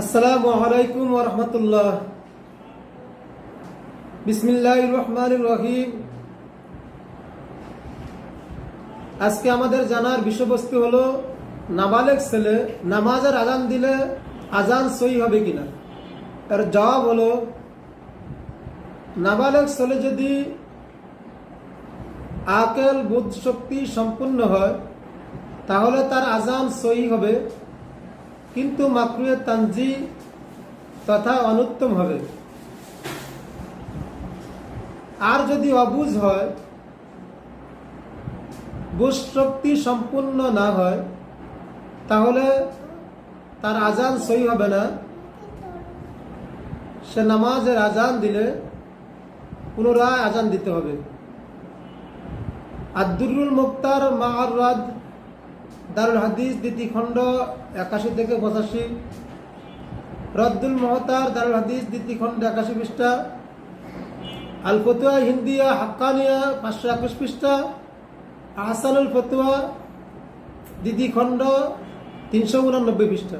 আসসালামু আলাইকুম রহমতুল্লাহ। বিসমিল্লাহ রহমান রহিম। আজকে আমাদের জানার বিষয়বস্তু হলো, নাবালেক ছেলে নামাজের আজান দিলে আজান সই হবে কিনা? এর জবাব হলো, নাবালেক ছেলে যদি আকেল বুধ শক্তি সম্পূর্ণ হয়, তাহলে তার আজান সই হবে। কিন্তু মাকরুয়ে তানজি তথা অনুত্তম হবে। আর যদি অবুজ হয় বুঝ শক্তি সম্পূর্ণ না হয়, তাহলে তার আজান সই হবে না। সে নামাজের আজান দিলে পুনরায় আজান দিতে হবে। আব্দুরুল মুক্তার মাহারাদ দারুল হাদিস দ্বিতীয় খণ্ড একাশি থেকে পঁচাশি। রদ্দুল মহতার দারুল হাদিস দ্বিতীয় খণ্ড একাশি পৃষ্ঠা। আল ফতুয়া হিন্দিয়া হাক্কানিয়া পাঁচশো একুশ পৃষ্ঠা। আহসানুল ফতুয়া দ্বিতীয় খণ্ড তিনশো উনানব্বই পৃষ্ঠা।